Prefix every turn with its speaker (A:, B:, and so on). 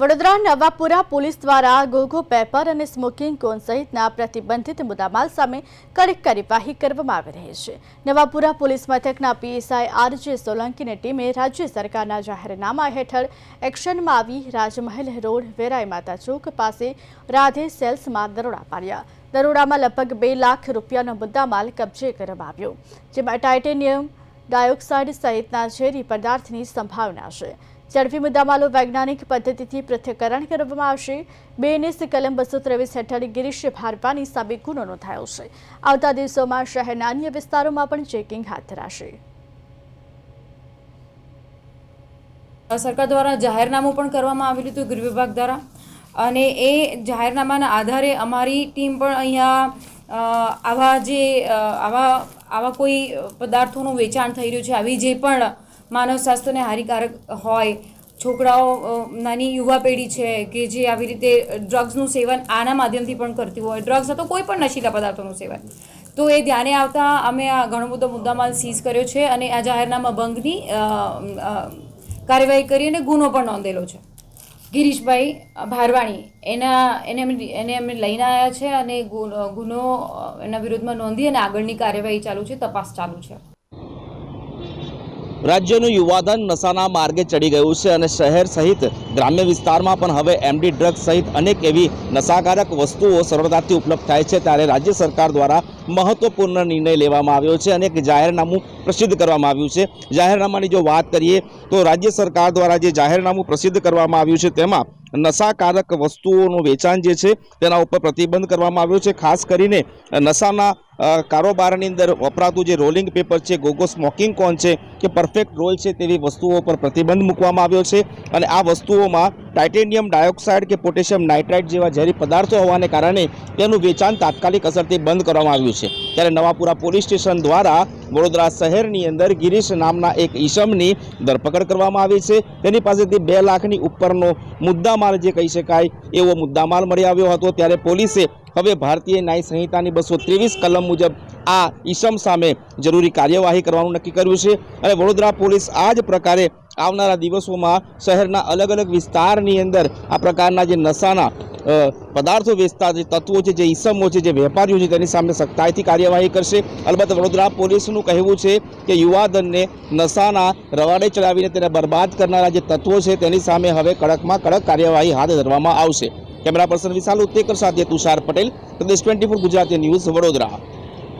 A: Vadodara Navapura police દ્વારા ગોગો paper અને smoking કોન સહિતના પ્રતિબંધિત મુદ્દામાલ સામે કડક કાર્યવાહી કરવામાં આવી રહી છે. નવાપુરા પોલીસ મથકના પીએસઆઈ આરજે સોલંકીની ટીમે રાજ્ય સરકારના જાહેરનામા હેઠળ એક્શનમાં આવી રાજમહેલ રોડ, વેરાઈ માતા ચોક પાસે રાધે સેલ્સમાં દરોડા પાડ્યા. દરોડામાં લગભગ બે લાખ રૂપિયાનો મુદ્દામાલ કબજે કરવામાં આવ્યો, જેમાં ટાઇટેનિયમ ડાયોક્સાઇડ સહિતના ઝેરી પદાર્થની સંભાવના છે. ઝડપી મુદ્દામાલો વૈજ્ઞાનિક પદ્ધતિથી પૃથ્થકરણ કરવામાં આવશે. બેએનએસ કલમ બસો ત્રેવીસ હેઠળ ગિરીશ ભારપાની સામે ગુનો નોંધાયો છે. આવતા દિવસોમાં શહેરના અન્ય વિસ્તારોમાં પણ ચેકિંગ હાથ ધરાશે.
B: સરકાર દ્વારા જાહેરનામું પણ કરવામાં આવેલું હતું ગૃહ વિભાગ દ્વારા. અને એ જાહેરનામાના આધારે અમારી ટીમ પણ અહીંયા આવા જે આવા આવા કોઈ પદાર્થોનું વેચાણ થઈ રહ્યું છે, આવી જે પણ માનવ સ્વાસ્થ્યને હાનિકારક હોય. છોકરાઓ નાની યુવા પેઢી છે કે જે આવી રીતે ડ્રગ્સનું સેવન આના માધ્યમથી પણ કરતી હોય. ડ્રગ્સ અથવા કોઈ પણ નશીલા પદાર્થોનું સેવન. તો એ ધ્યાને આવતા અમે આ ઘણો બધો મુદ્દામાલ સીઝ કર્યો છે અને આ જાહેરનામા ભંગની કાર્યવાહી કરી અને ગુનો પણ નોંધેલો છે. ગિરીશભાઈ ભારવાણી એના, એને એને અમે લઈને આવ્યા છે અને ગુનો એના વિરુદ્ધમાં નોંધી અને આગળની કાર્યવાહી ચાલુ છે, તપાસ ચાલુ છે.
C: રાજ્યનું યુવાધન નશાના માર્ગે ચડી ગયું છે અને શહેર સહિત ગ્રામ્ય વિસ્તારમાં પણ હવે એમડી ડ્રગ્સ સહિત અનેક એવી નશાકારક વસ્તુઓ સરળતાથી ઉપલબ્ધ થાય છે. ત્યારે રાજ્ય સરકાર દ્વારા મહત્વપૂર્ણ નિર્ણય લેવામાં આવ્યો છે અને એક જાહેરનામું પ્રસિદ્ધ કરવામાં આવ્યું છે. જાહેરનામાની જો વાત કરીએ તો રાજ્ય સરકાર દ્વારા જે જાહેરનામું પ્રસિદ્ધ કરવામાં આવ્યું છે તેમાં નશાકારક વસ્તુઓનું વેચાણ જે છે તેના ઉપર પ્રતિબંધ કરવામાં આવ્યો છે. ખાસ કરીને નશાના કારોબારની અંદર વપરાતું જે રોલિંગ પેપર છે ગોગો સ્મોકિંગ કોન છે, કે પરફેક્ટ રોલ છે તેવી વસ્તુઓ પર પ્રતિબંધ મૂકવામાં આવ્યો છે. અને આ વસ્તુઓમાં ટાઇટેનિયમ ડાયોક્સાઇડ કે પોટેશિયમ નાઇટ્રાઇટ જેવા ઝેરી પદાર્થો હોવાને કારણે તેનું વેચાણ તાત્કાલિક અસરથી બંધ કરવામાં આવ્યું છે. ત્યારે નવાપુરા પોલીસ સ્ટેશન દ્વારા વડોદરા શહેરની અંદર ગિરીશ નામના એક ઈસમની ધરપકડ કરવામાં આવી છે. તેની પાસેથી બે લાખની ઉપરનો મુદ્દામાલ, જે કહી શકાય એવો મુદ્દામાલ મળી આવ્યો હતો. ત્યારે પોલીસે હવે ભારતીય ન્યાય સંહિતાની બસો ત્રેવીસ કલમ મુજબ આ ઈસમ સામે જરૂરી કાર્યવાહી કરવાનું નક્કી કર્યું છે અને વડોદરા પોલીસ આ જ પ્રકારે આવનારા દિવસોમાં શહેરના અલગ અલગ વિસ્તારની અંદર આ પ્રકારના જે નશાના પદાર્થો વેચતા જે તત્વો છે, જે ઈસમો છે, જે વેપારીઓ છે, તેની સામે સખ્તાઈથી કાર્યવાહી કરશે. અલબત્ત વડોદરા પોલીસનું કહેવું છે કે યુવાધનને નશાના રવાડે ચડાવીને તેને બરબાદ કરનારા જે તત્વો છે, તેની સામે હવે કડકમાં કડક કાર્યવાહી હાથ ધરવામાં આવશે. કેમેરા પર્સન વિશાલ ઉત્તેકર સાથે Tushar Patel. Pradesh twenty four Gujarati news Vadodara.